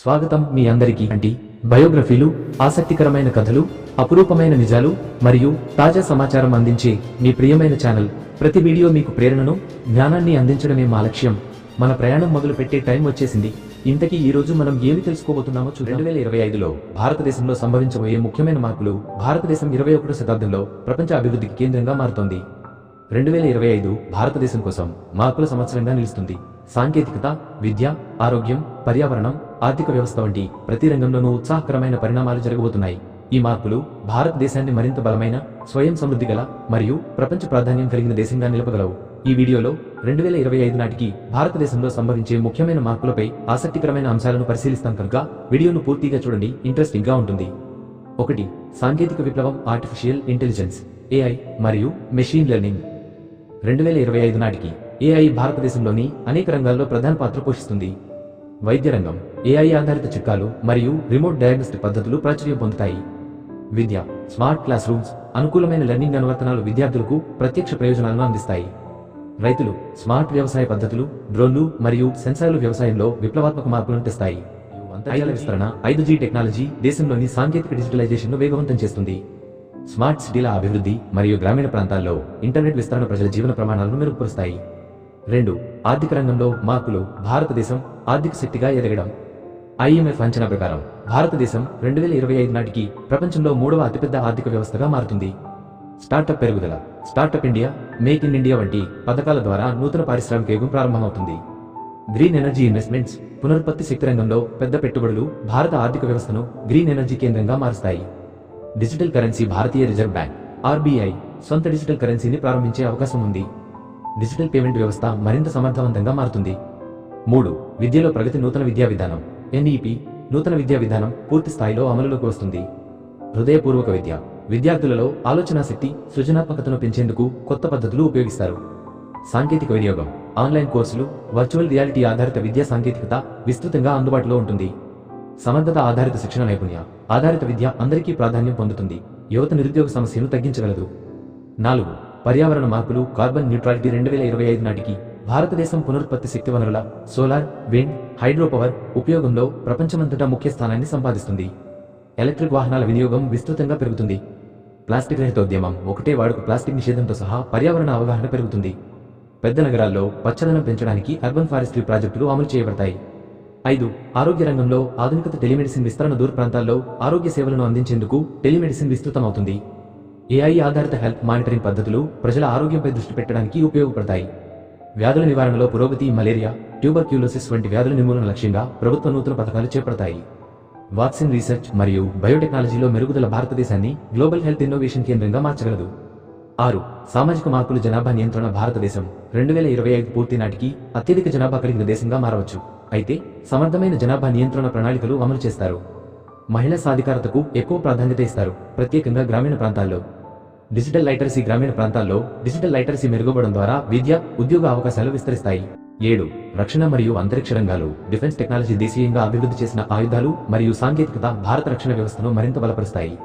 స్వాగతం మీ అందరికీ. అంటి బయోగ్రఫీలు ఆసక్తికరమైన కథలు అపురూపమైన నిజాలు మరియు తాజా సమాచారం అందించే మీ ప్రియమైన ఛానల్. ప్రతి వీడియో మీకు ప్రేరణను జ్ఞానాన్ని అందించడమే మా లక్ష్యం. మన ప్రయాణం మొదలు పెట్టే టైం వచ్చేసింది. ఇంతకీ ఈ రోజు మనం ఏమి తెలుసుకోబోతున్నామో చూడండి రెండు వేల ఇరవై ఐదులో భారతదేశంలో సంభవించబోయే ముఖ్యమైన మార్పులు భారతదేశం ఇరవై ఒకటో శతాబ్దంలో ప్రపంచ అభివృద్ధికి కేంద్రంగా మారుతోంది. రెండు వేల ఇరవై ఐదు భారతదేశం కోసం మార్పుల సంవత్సరంగా నిలుస్తుంది. సాంకేతికత విద్య ఆరోగ్యం పర్యావరణం ఆర్థిక వ్యవస్థ వంటి ప్రతి రంగంలోనూ ఉత్సాహకరమైన పరిణామాలు జరగబోతున్నాయి. ఈ మార్పులు భారతదేశాన్ని మరింత బలమైన స్వయం సమృద్ధి గల మరియు ప్రపంచ ప్రాధాన్యం కలిగిన దేశంగా నిలపగలవు. ఈ వీడియోలో రెండు వేల ఇరవై ఐదు నాటికి భారతదేశంలో సంభవించే ముఖ్యమైన మార్పులపై ఆసక్తికరమైన అంశాలను పరిశీలిస్తాం కనుక వీడియోను పూర్తిగా చూడండి ఇంట్రెస్టింగ్గా ఉంటుంది. ఒకటి సాంకేతిక విప్లవం ఆర్టిఫిషియల్ ఇంటెలిజెన్స్ ఏఐ మరియు మెషిన్ లెర్నింగ్ రెండు వేల ఇరవై ఐదు నాటికి ఏఐ భారతదేశంలోని అనేక రంగాల్లో ప్రధాన పాత్ర పోషిస్తుంది. వైద్య రంగం ఏఐ ఆధారిత చిట్కాలు మరియు రిమోట్ డయాగ్నోస్టిక్ పద్ధతులు ప్రాచుర్యం పొందుతాయి. విద్య స్మార్ట్ క్లాస్ రూమ్స్ అనుకూలమైన లెర్నింగ్ అనువర్తనాలు విద్యార్థులకు ప్రత్యక్ష ప్రయోజనాలను అందిస్తాయి. రైతులు స్మార్ట్ వ్యవసాయ పద్ధతులు డ్రోన్లు మరియు సెన్సార్లు వ్యవసాయంలో విప్లవాత్మక మార్పులను తెస్తాయి. అంతర్జాల విస్తరణ ఐదు జీ టెక్నాలజీ దేశంలోని సాంకేతిక డిజిటలైజేషన్ను వేగవంతం చేస్తుంది. స్మార్ట్ సిటీల అభివృద్ధి మరియు గ్రామీణ ప్రాంతాల్లో ఇంటర్నెట్ విస్తరణ ప్రజల జీవన ప్రమాణాలను మెరుగుపరుస్తాయి. రెండు ఆర్థిక రంగంలో మార్పులు భారతదేశం ఆర్థిక శక్తిగా ఎదగడం. ఐఎంఎఫ్ అంచనా ప్రకారం భారతదేశం రెండు వేల ఇరవై ఐదు నాటికి ప్రపంచంలో మూడవ అతిపెద్ద ఆర్థిక వ్యవస్థగా మారుతుంది. స్టార్టప్ పెరుగుదల startup India make in India వంటి పథకాల ద్వారా నూతన పారిశ్రామిక యుగం ప్రారంభమవుతుంది. గ్రీన్ ఎనర్జీ ఇన్వెస్ట్మెంట్స్ పునరుత్పత్తి శక్తి రంగంలో పెద్ద పెట్టుబడులు భారత ఆర్థిక వ్యవస్థను గ్రీన్ ఎనర్జీ కేంద్రంగా మారుస్తాయి. డిజిటల్ కరెన్సీ భారతీయ రిజర్వ్ బ్యాంక్ ఆర్బీఐ సొంత డిజిటల్ కరెన్సీని ప్రారంభించే అవకాశం ఉంది. డిజిటల్ పేమెంట్ వ్యవస్థ మరింత సమర్థవంతంగా మారుతుంది. మూడు విద్యలో ప్రగతి నూతన విద్యా విధానం. ఎన్ఈపి నూతన విద్యా విధానం పూర్తి స్థాయిలో అమలులోకి వస్తుంది. హృదయపూర్వక విద్య. విద్యార్థులలో ఆలోచనాశక్తి సృజనాత్మకతను పెంచేందుకు కొత్త పద్ధతులు ఉపయోగిస్తారు. సాంకేతిక వినియోగం. ఆన్లైన్ కోర్సులు వర్చువల్ రియాలిటీ ఆధారిత విద్యా సాంకేతికత విస్తృతంగా అందుబాటులో ఉంటుంది. సమర్థత ఆధారిత శిక్షణ నైపుణ్య. ఆధారిత విద్య అందరికీ ప్రాధాన్యం పొందుతుంది. యువత నిరుద్యోగ సమస్యను తగ్గించగలదు. నాలుగు పర్యావరణ మార్పులు కార్బన్ న్యూట్రాలిటీ రెండు వేల ఇరవై ఐదు నాటికి భారతదేశం పునరుత్పత్తి శక్తి వనరుల సోలార్ విండ్ హైడ్రోపవర్ ఉపయోగంలో ప్రపంచమంతటా ముఖ్య స్థానాన్ని సంపాదిస్తుంది. ఎలక్ట్రిక్ వాహనాల వినియోగం విస్తృతంగా పెరుగుతుంది. ప్లాస్టిక్ రహిత ఉద్యమం ఒకటే వాడుక ప్లాస్టిక్ నిషేధంతో సహా పర్యావరణ అవగాహన పెరుగుతుంది. పెద్ద నగరాల్లో పచ్చదనం పెంచడానికి అర్బన్ ఫారెస్ట్రీ ప్రాజెక్టులు అమలు చేయబడతాయి. ఐదు ఆరోగ్య రంగంలో ఆధునికత టెలిమెడిసిన్ విస్తరణ దూర ప్రాంతాల్లో ఆరోగ్య సేవలను అందించేందుకు టెలిమెడిసిన్ విస్తృతమవుతుంది. ఏఐ ఆధారిత హెల్త్ మానిటరింగ్ పద్ధతులు ప్రజల ఆరోగ్యంపై దృష్టి పెట్టడానికి ఉపయోగపడతాయి. వ్యాధుల నివారణలో పురోగతి మలేరియా ట్యూబర్క్యూలోసిస్ వంటి వ్యాధుల నిర్మూలన లక్ష్యంగా ప్రభుత్వ నూతన పథకాలు చేపడతాయి. వాక్సిన్ రీసెర్చ్ మరియు బయోటెక్నాలజీలో మెరుగుదల భారతదేశాన్ని గ్లోబల్ హెల్త్ ఇన్నోవేషన్ కేంద్రంగా మార్చగలదు. ఆరు సామాజిక మార్పులు జనాభా నియంత్రణ భారతదేశం రెండు వేల ఇరవై ఐదు పూర్తి నాటికి అత్యధిక జనాభా కలిగిన దేశంగా మారవచ్చు. అయితే సమర్థమైన జనాభా నియంత్రణ ప్రణాళికలు అమలు చేస్తారు. మహిళా సాధికారతకు ఎక్కువ ప్రాధాన్యత ఇస్తారు. ప్రత్యేకంగా గ్రామీణ ప్రాంతాల్లో. డిజిటల్ లైటరసీ గ్రామీణ ప్రాంతాల్లో డిజిటల్ లైటరసీ మెరుగుపడడం ద్వారా విద్య ఉద్యోగ అవకాశాలు విస్తరిస్తాయి. ఏడు. రక్షణ మరియు అంతరిక్ష రంగాలు డిఫెన్స్ టెక్నాలజీ దేశీయంగా అభివృద్ధి చేసిన ఆయుధాలు మరియు సాంకేతికత భారత రక్షణ వ్యవస్థను మరింత బలపరుస్తాయి.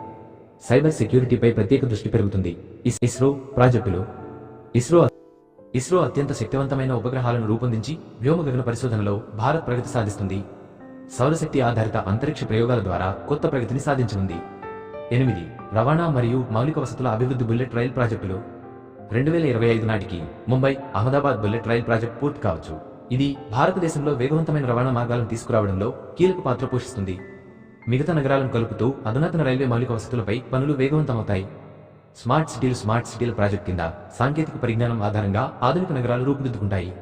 సైబర్ సెక్యూరిటీపై ప్రత్యేక దృష్టి పెరుగుతుంది. ఇస్రో ప్రాజెక్టులు. ఇస్రో ఇస్రో అత్యంత శక్తివంతమైన ఉపగ్రహాలను రూపొందించి వ్యోమగగన పరిశోధనలో భారత్ ప్రగతి సాధిస్తుంది. సౌరశక్తి ఆధారిత అంతరిక్ష ప్రయోగాల ద్వారా కొత్త ప్రగతిని సాధించనుంది. ఎనిమిది. రవాణా మరియు మౌలిక వసతుల అభివృద్ధి బుల్లెట్ రైల్ ప్రాజెక్టులు. రెండు వేల ఇరవై ఐదు నాటికి Mumbai Ahmedabad bullet rail project పూర్తి కావచ్చు. ఇది భారతదేశంలో వేగవంతమైన రవాణా మార్గాలను తీసుకురావడంలో కీలక పాత్ర పోషిస్తుంది. మిగతా నగరాలను కలుపుతూ అధునాతన రైల్వే మౌలిక వసతులపై పనులు వేగవంతమవుతాయి. స్మార్ట్ సిటీలు స్మార్ట్ సిటీల ప్రాజెక్ట్ కింద సాంకేతిక పరిజ్ఞానం ఆధారంగా ఆధునిక నగరాలు రూపుదిద్దుకుంటాయి.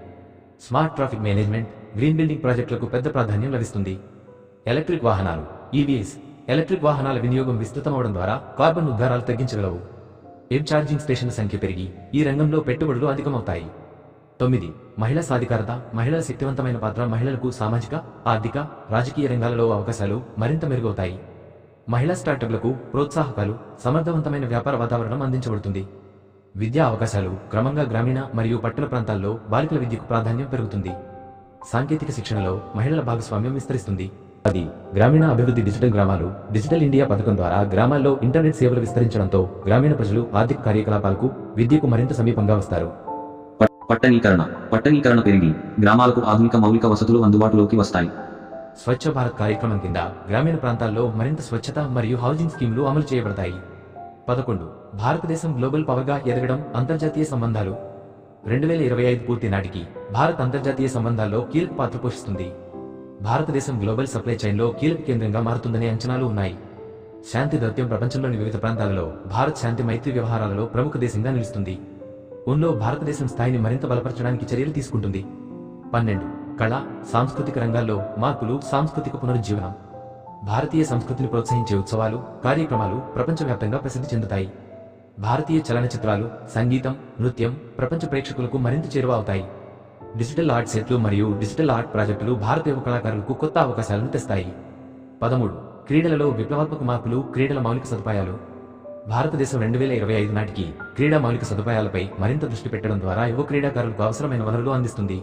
Smart traffic management green building ప్రాజెక్టులకు పెద్ద ప్రాధాన్యం లభిస్తుంది. ఎలక్ట్రిక్ వాహనాలు ఈవీఎస్ ఎలక్ట్రిక్ వాహనాల వినియోగం విస్తృతమవడం ద్వారా కార్బన్ ఉద్గారాలు తగ్గించగలవు. ఎయిర్ ఛార్జింగ్ స్టేషన్ల సంఖ్య పెరిగి ఈ రంగంలో పెట్టుబడులు అధికమవుతాయి. తొమ్మిది మహిళా సాధికారత మహిళల శక్తివంతమైన పాత్ర మహిళలకు సామాజిక ఆర్థిక రాజకీయ రంగాలలో అవకాశాలు మరింత మెరుగవుతాయి. మహిళా స్టార్టప్లకు ప్రోత్సాహకాలు సమర్థవంతమైన వ్యాపార వాతావరణం అందించబడుతుంది. విద్యా అవకాశాలు క్రమంగా గ్రామీణ మరియు పట్టణ ప్రాంతాల్లో బాలికల విద్యకు ప్రాధాన్యం పెరుగుతుంది. సాంకేతిక శిక్షణలో మహిళల భాగస్వామ్యం విస్తరిస్తుంది. అది గ్రామీణ అభివృద్ధి డిజిటల్ గ్రామాలు డిజిటల్ ఇండియా పథకం ద్వారా గ్రామాల్లో ఇంటర్నెట్ సేవలు విస్తరించడంతో గ్రామీణ ప్రజలు ఆర్థిక కార్యకలాపాలకు విద్యకు మరింత సమీపంగా వస్తారు. పట్టణీకరణ పట్టణీకరణ పెరిగి గ్రామాలకు ఆధునిక మౌలిక వసతులు అందుబాటులోకి వస్తాయి. స్వచ్ఛ భారత్ కార్యక్రమం కింద గ్రామీణ ప్రాంతాల్లో మరింత స్వచ్ఛత మరియు హౌసింగ్ స్కీములు అమలు చేయబడతాయి. పదకొండు భారతదేశం గ్లోబల్ పవర్గా ఎదగడం అంతర్జాతీయ సంబంధాలు రెండు వేల ఇరవై ఐదు పూర్తి నాటికి భారత్ అంతర్జాతీయ సంబంధాల్లో కీలక పాత్ర పోషిస్తుంది. భారతదేశం గ్లోబల్ సప్లై చైన్లో కీలక కేంద్రంగా మారుతుందనే అంచనాలు ఉన్నాయి. శాంతి దౌత్యం ప్రపంచంలోని వివిధ ప్రాంతాలలో భారత్ శాంతి మైత్రి వ్యవహారాలలో ప్రముఖ దేశంగా నిలుస్తుంది. ఉన్లో భారతదేశం స్థాయిని మరింత బలపరచడానికి చర్యలు తీసుకుంటుంది. పన్నెండు. కళ సాంస్కృతిక రంగాల్లో మార్పులు సాంస్కృతిక పునరుజ్జీవనం. భారతీయ సంస్కృతిని ప్రోత్సహించే ఉత్సవాలు కార్యక్రమాలు ప్రపంచవ్యాప్తంగా ప్రసిద్ధి చెందుతాయి. భారతీయ చలనచిత్రాలు సంగీతం నృత్యం ప్రపంచ ప్రేక్షకులకు మరింత చేరువ అవుతాయి. డిజిటల్ ఆర్ట్ సెట్లు మరియు డిజిటల్ ఆర్ట్ ప్రాజెక్టులు భారతీయ కళాకారులకు కొత్త అవకాశాలను తెస్తాయి. పదమూడు. క్రీడలలో విప్లవాత్మక మార్పులు క్రీడల మౌలిక సదుపాయాలు. భారతదేశం రెండు వేల ఇరవై ఐదు నాటికి క్రీడా మౌలిక సదుపాయాలపై మరింత దృష్టి పెట్టడం ద్వారా యువ క్రీడాకారులకు అవసరమైన వనరులు అందిస్తుంది.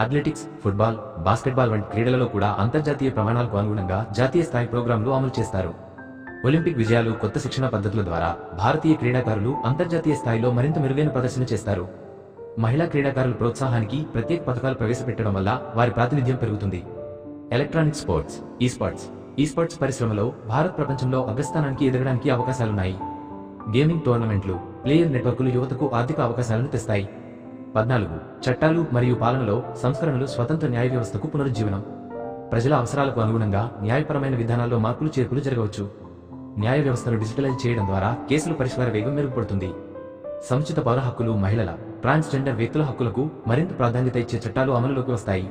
అథ్లెటిక్స్ ఫుట్బాల్ బాస్కెట్బాల్ వంటి క్రీడలలో కూడా అంతర్జాతీయ ప్రమాణాలకు అనుగుణంగా జాతీయ స్థాయి ప్రోగ్రాంలు అమలు చేస్తారు. ఒలింపిక్ విజయాలు కొత్త శిక్షణ పద్ధతుల ద్వారా భారతీయ క్రీడాకారులు అంతర్జాతీయ స్థాయిలో మరింత మెరుగైన ప్రదర్శన చేస్తారు. మహిళా క్రీడాకారుల ప్రోత్సాహానికి ప్రత్యేక పథకాలు ప్రవేశపెట్టడం వల్ల వారి ప్రాతినిధ్యం పెరుగుతుంది. Electronic sports esports esports పరిశ్రమలో భారత్ ప్రపంచంలో అగ్రస్థానానికి ఎదగడానికి అవకాశాలున్నాయి. గేమింగ్ టోర్నమెంట్లు ప్లేయర్ నెట్వర్క్లు యువతకు ఆర్థిక అవకాశాలను తెస్తాయి. పద్నాలుగు. చట్టాలు మరియు పాలనలో సంస్కరణలు స్వతంత్ర న్యాయ వ్యవస్థకు పునరుజ్జీవనం. ప్రజల అవసరాలకు అనుగుణంగా న్యాయపరమైన విధానాల్లో మార్పులు చేర్పులు జరగవచ్చు. న్యాయ వ్యవస్థను డిజిటలైజ్ చేయడం ద్వారా కేసుల పరిష్కార వేగం మెరుగుపడుతుంది. సముచిత పౌర హక్కులు మహిళల ట్రాన్స్జెండర్ వ్యక్తుల హక్కులకు మరింత ప్రాధాన్యత ఇచ్చే చట్టాలు అమలులోకి వస్తాయి.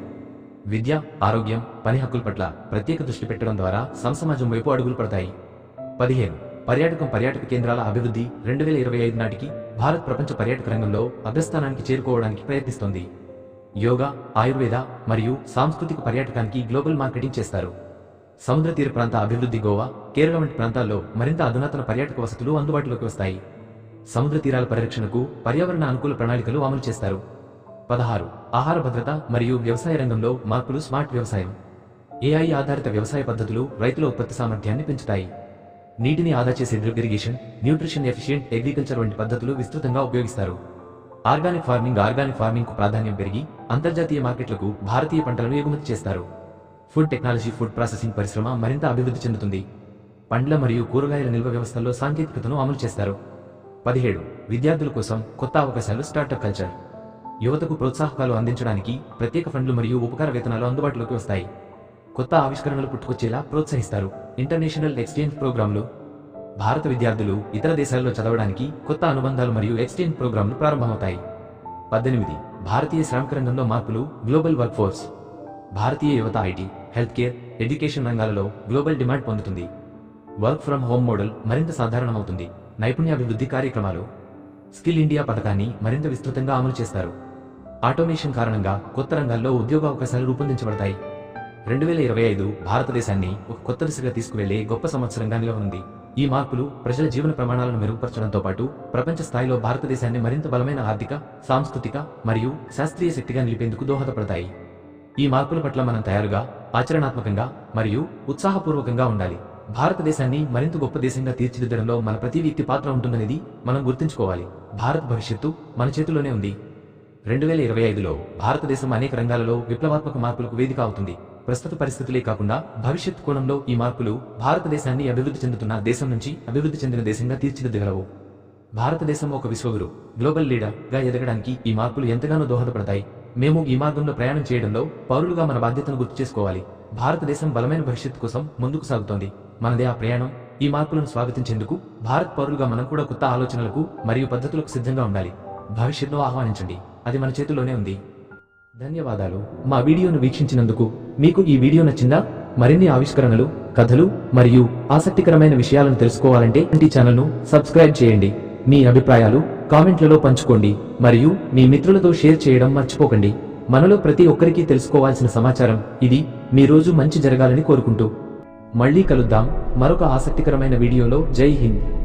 విద్య ఆరోగ్యం పని హక్కుల పట్ల ప్రత్యేక దృష్టి పెట్టడం ద్వారా సంసమాజం వైపు అడుగులు పడతాయి. పదిహేను. పర్యాటకం పర్యాటక కేంద్రాల అభివృద్ధి రెండు వేల ఇరవై ఐదు నాటికి భారత్ ప్రపంచ పర్యాటక రంగంలో అగ్రస్థానానికి చేరుకోవడానికి ప్రయత్నిస్తోంది. యోగా ఆయుర్వేద మరియు సాంస్కృతిక పర్యాటకానికి గ్లోబల్ మార్కెటింగ్ చేస్తారు. సముద్ర తీర ప్రాంత అభివృద్ధి గోవా కేరళ వంటి ప్రాంతాల్లో మరింత అధునాతన పర్యాటక వసతులు అందుబాటులోకి వస్తాయి. సముద్ర తీరాల పరిరక్షణకు పర్యావరణ అనుకూల ప్రణాళికలు అమలు చేస్తారు. పదహారు ఆహార భద్రత మరియు వ్యవసాయ రంగంలో మార్పులు స్మార్ట్ వ్యవసాయం. ఏఐ ఆధారిత వ్యవసాయ పద్ధతులు రైతుల ఉత్పత్తి సామర్థ్యాన్ని పెంచుతాయి. నీటిని ఆదా చేసే drip irrigation nutrition efficient agriculture వంటి పద్ధతులు విస్తృతంగా ఉపయోగిస్తారు. ఆర్గానిక్ ఫార్మింగ్ ఆర్గానిక్ ఫార్మింగ్కు ప్రాధాన్యం పెరిగి అంతర్జాతీయ మార్కెట్లకు భారతీయ పంటలను ఎగుమతి చేస్తారు. ఫుడ్ టెక్నాలజీ ఫుడ్ ప్రాసెసింగ్ పరిశ్రమ మరింత అభివృద్ధి చెందుతుంది. పండ్ల మరియు కూరగాయల నిల్వ వ్యవస్థల్లో సాంకేతికతను అమలు చేస్తారు. పదిహేడు విద్యార్థుల కోసం కొత్త అవకాశాలు స్టార్టప్ కల్చర్. యువతకు ప్రోత్సాహకాలు అందించడానికి ప్రత్యేక ఫండ్లు మరియు ఉపకార వేతనాలు అందుబాటులోకి వస్తాయి. కొత్త ఆవిష్కరణలు పుట్టుకొచ్చేలా ప్రోత్సహిస్తారు. ఇంటర్నేషనల్ ఎక్స్చేంజ్ ప్రోగ్రాంలు. భారత విద్యార్థులు ఇతర దేశాల్లో చదవడానికి కొత్త అనుబంధాలు మరియు ఎక్స్చేంజ్ ప్రోగ్రాంలు ప్రారంభమవుతాయి. పద్దెనిమిది భారతీయ శ్రామిక రంగంలో మార్పులు గ్లోబల్ వర్క్ ఫోర్స్ భారతీయ యువత ఐటీ. హెల్త్ కేర్ ఎడ్యుకేషన్ రంగాలలో గ్లోబల్ డిమాండ్ పొందుతుంది. వర్క్ ఫ్రం హోమ్ మోడల్ మరింత సాధారణమవుతుంది. నైపుణ్యాభివృద్ధి కార్యక్రమాలు. స్కిల్ ఇండియా పథకాన్ని మరింత విస్తృతంగా అమలు చేస్తారు. ఆటోమేషన్ కారణంగా కొత్త రంగాల్లో ఉద్యోగ అవకాశాలు రూపొందించబడతాయి. రెండు వేల ఇరవై ఐదు భారతదేశాన్ని ఒక కొత్త దిశగా తీసుకువెళ్ళే గొప్ప సంవత్సరంగా నిలవనుంది. ఈ మార్పులు ప్రజల జీవన ప్రమాణాలను మెరుగుపరచడంతో పాటు ప్రపంచ స్థాయిలో భారతదేశాన్ని మరింత బలమైన ఆర్థిక సాంస్కృతిక మరియు శాస్త్రీయ శక్తిగా నిలిపేందుకు దోహదపడతాయి. ఈ మార్పుల పట్ల మనం తయారుగా ఆచరణాత్మకంగా మరియు ఉత్సాహపూర్వకంగా ఉండాలి. భారతదేశాన్ని మరింత గొప్ప దేశంగా తీర్చిదిద్దడంలో మన ప్రతి వ్యక్తి పాత్ర ఉంటుందనేది మనం గుర్తుంచుకోవాలి. భారత్ భవిష్యత్తు మన చేతిలోనే ఉంది. రెండు వేల ఇరవై ఐదులో భారతదేశం అనేక రంగాలలో విప్లవాత్మక మార్పులకు వేదిక అవుతుంది. ప్రస్తుత పరిస్థితులే కాకుండా భవిష్యత్ కోణంలో ఈ మార్పులు భారతదేశాన్ని అభివృద్ధి చెందుతున్న దేశం నుంచి అభివృద్ధి చెందిన దేశంగా తీర్చిదిద్దగలవు. భారతదేశం ఒక విశ్వగురు గ్లోబల్ లీడర్గా ఎదగడానికి ఈ మార్పులు ఎంతగానో దోహదపడతాయి. మేము ఈ మార్గంలో ప్రయాణం చేయడంలో పౌరులుగా మన బాధ్యతను గుర్తు చేసుకోవాలి. భారతదేశం బలమైన భవిష్యత్తు కోసం ముందుకు సాగుతోంది. మనదే ఆ ప్రయాణం. ఈ మార్పులను స్వాగతించేందుకు భారత్ పౌరులుగా మనం కూడా కొత్త ఆలోచనలకు మరియు పద్ధతులకు సిద్ధంగా ఉండాలి. భవిష్యత్తును ఆహ్వానించండి. అది మన చేతుల్లోనే ఉంది. ధన్యవాదాలు. మా వీడియోను వీక్షించినందుకు మీకు ఈ వీడియో నచ్చిందా? మరిన్ని ఆవిష్కరణలు కథలు మరియు ఆసక్తికరమైన విషయాలను తెలుసుకోవాలంటే ఈ ఛానల్ను సబ్స్క్రైబ్ చేయండి. మీ అభిప్రాయాలు కామెంట్లలో పంచుకోండి మరియు మీ మిత్రులతో షేర్ చేయడం మర్చిపోకండి. మనలో ప్రతి ఒక్కరికి తెలుసుకోవాల్సిన సమాచారం ఇది. మీ రోజు మంచి జరగాలని కోరుకుంటూ. మళ్ళీ కలుద్దాం మరొక ఆసక్తికరమైన వీడియోలో. జై హింద్.